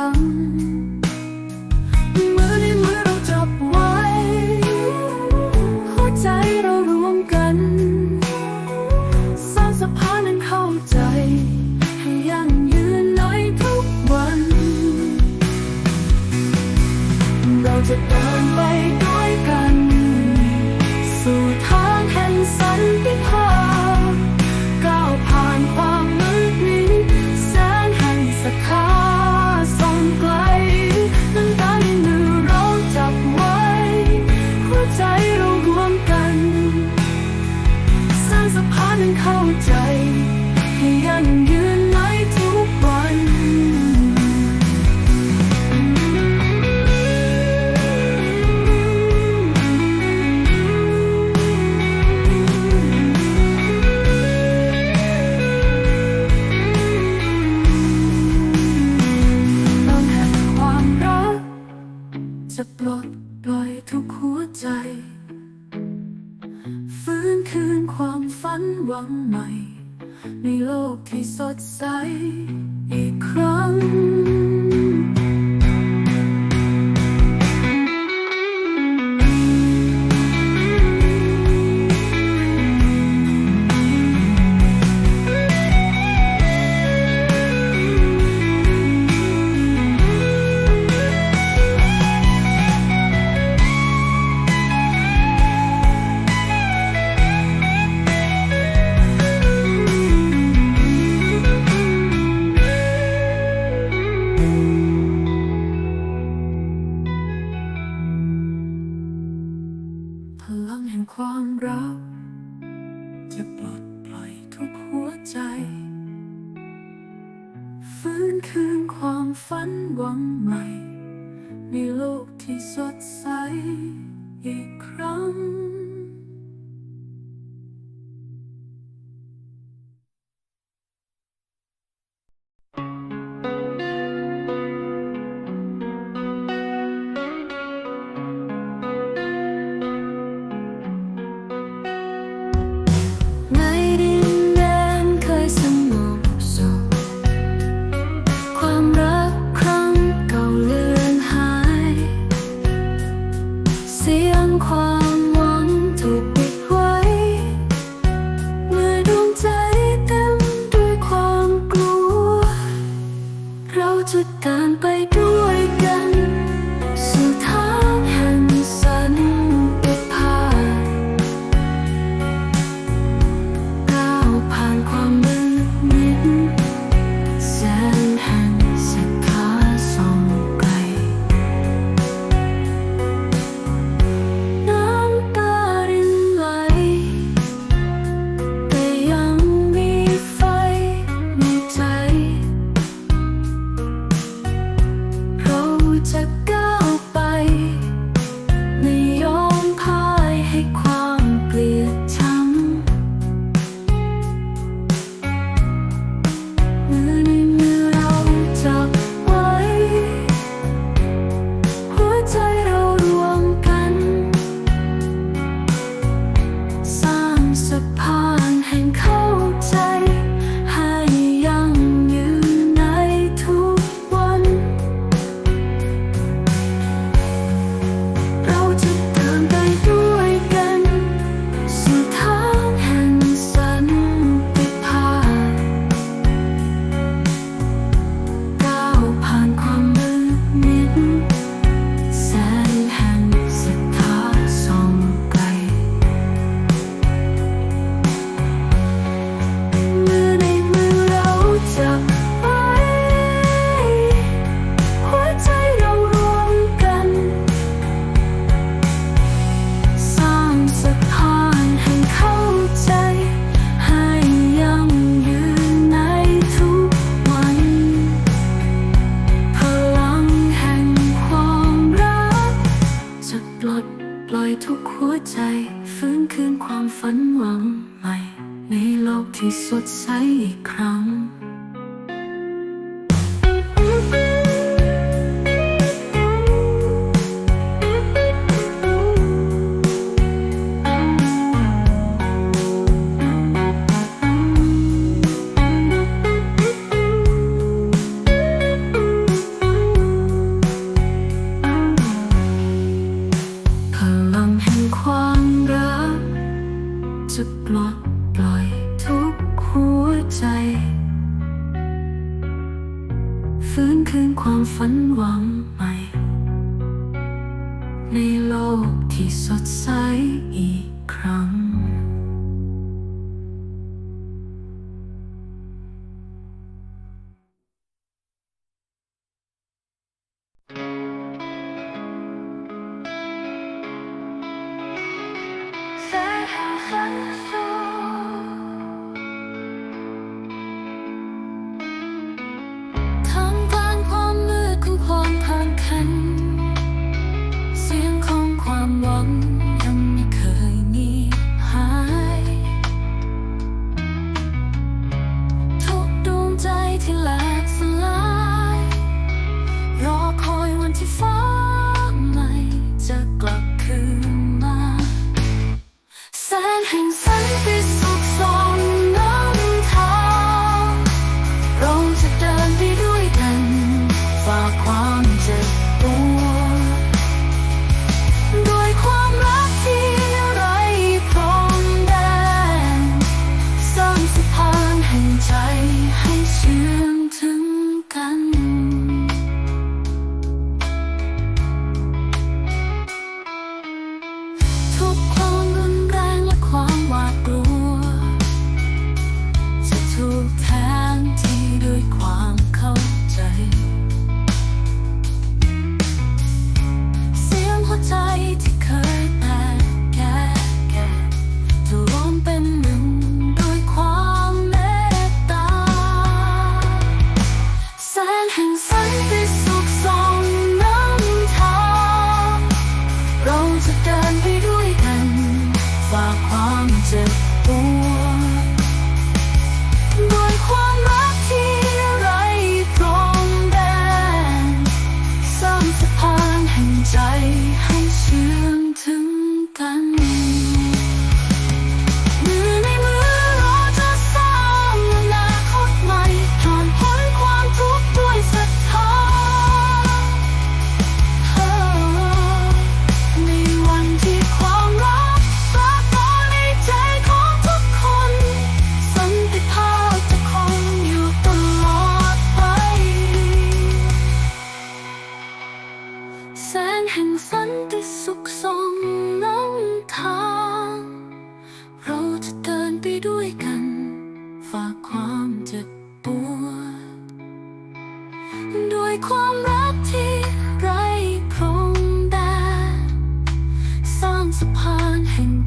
等 ฟื้นคืนความฝันหวังใหม่ในโลกที่สดใสอีกครั้ง hand ทุกหัวใจฟื้นคืนความฝันหวังใหม่ ในโลกที่สดใสอีกครั้ง to who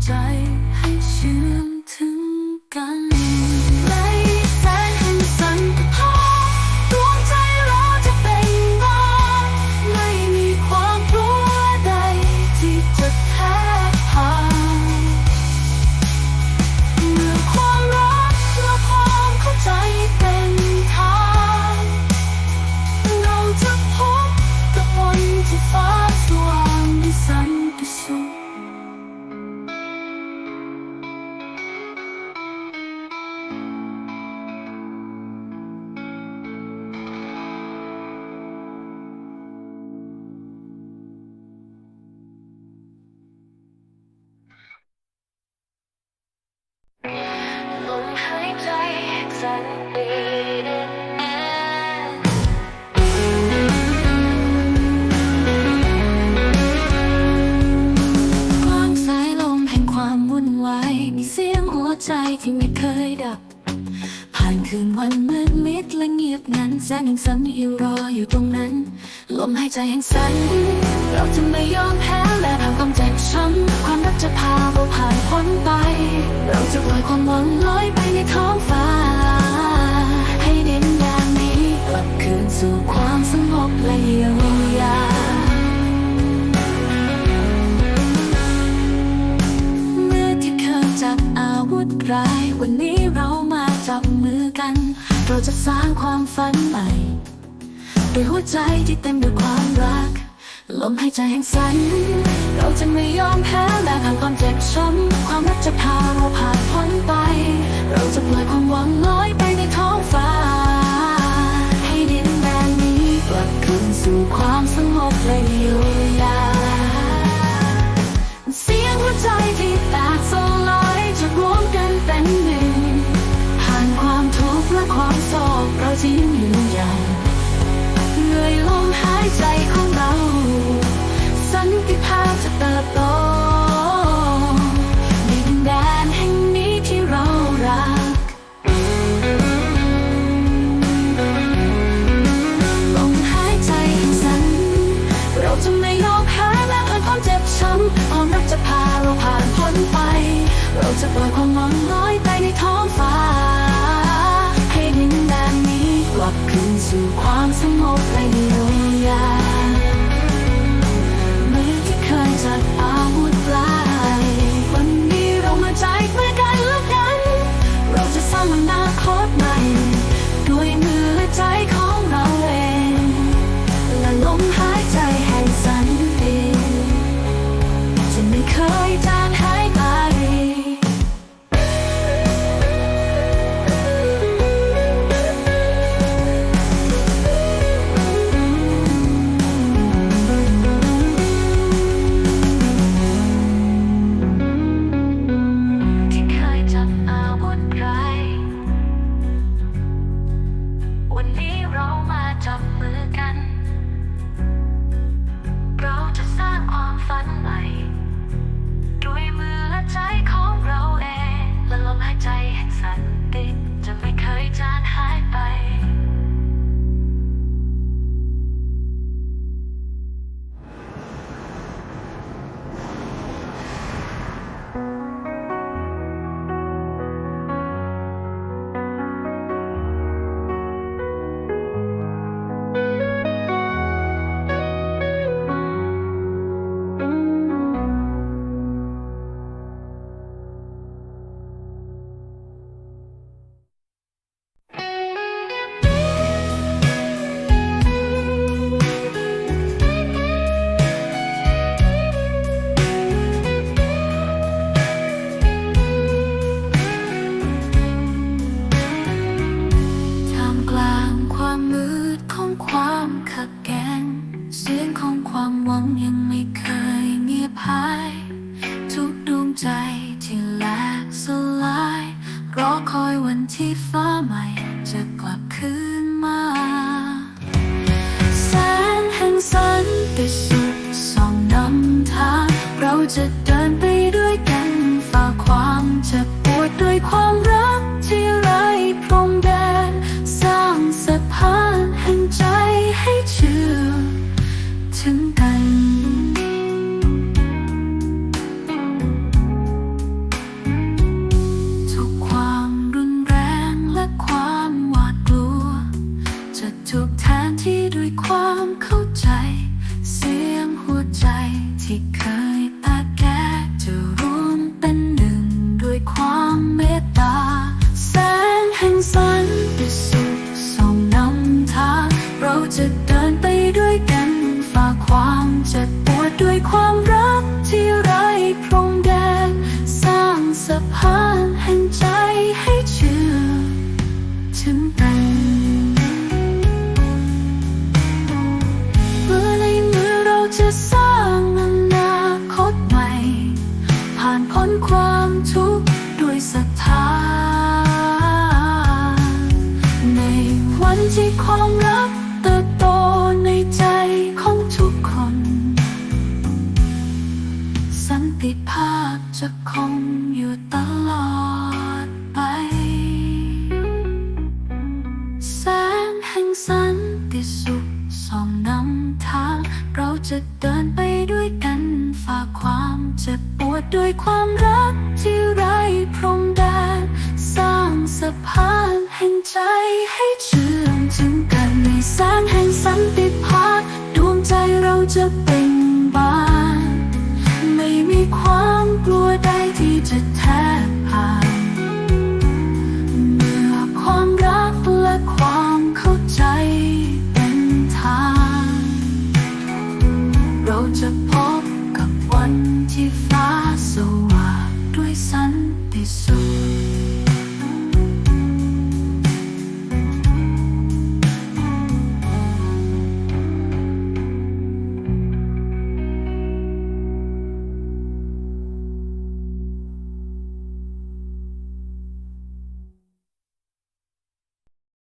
time จที่ไม่เคยดับ ผ่านคืนวันมืดมิดและเงียบงันแสงแห่งสันที่รออยู่ตรงนั้น ลมหายใจแห่งสัน เราจะไม่ยอมแพ้และเราต้องเจ็บช้ำความรักจะพาเราผ่านพ้นไป เราจะปล่อยความหวังลอยไปในท้องฟ้า ให้เดินแดงนี้กลับคืนสู่ความสงบและเยียวยา ธร้าย วันนี้เรามาจับมือกัน เราจะสร้างความฝันใหม่ด้วยหัวใจที่เต็มด้วยความรัก ลมหายใจแห่งฝัน เราจะไม่ยอมแพ้แม้ผ่านความเจ็บช้ำความรักจะพาเราผ่านพ้นไป เราจะปล่อยความหวังลอยไปในท้องฟ้า ให้ดินแดนนี้กลับคืนสู่ความสงบและเยียวยาเสียงหัวใจที่แต กเงยืนหยันเหนื่อยลมหายใจของเรา สันติภาพจะเติบโตดินแดนแห่งนี้ที่เรารัก ลมหายใจแห่งฉันเราจะไม่ยอมแพ้แม้ผ่านความเจ็บช้ำความรักจะพาเราผ่านพ้นไป เราจะปล่อยความหวังลอยไปในท้องฟ้า ความสงบและเยียวยามือที่เคยจัดอาวุธลายวันนี้เรามาใจเพื่อกันและกัน เราจะสร้างอนาคตใหม่ ด้วยมือและใจของ อคอยวันที่ฟ้าใหม่จะกลับคืนมาแสงแห่งสันติสุขส่องนำทาง เราจะเดินไปด้วยกันฝ่าความเจ็บปวดด้วยความ ฉันไป เร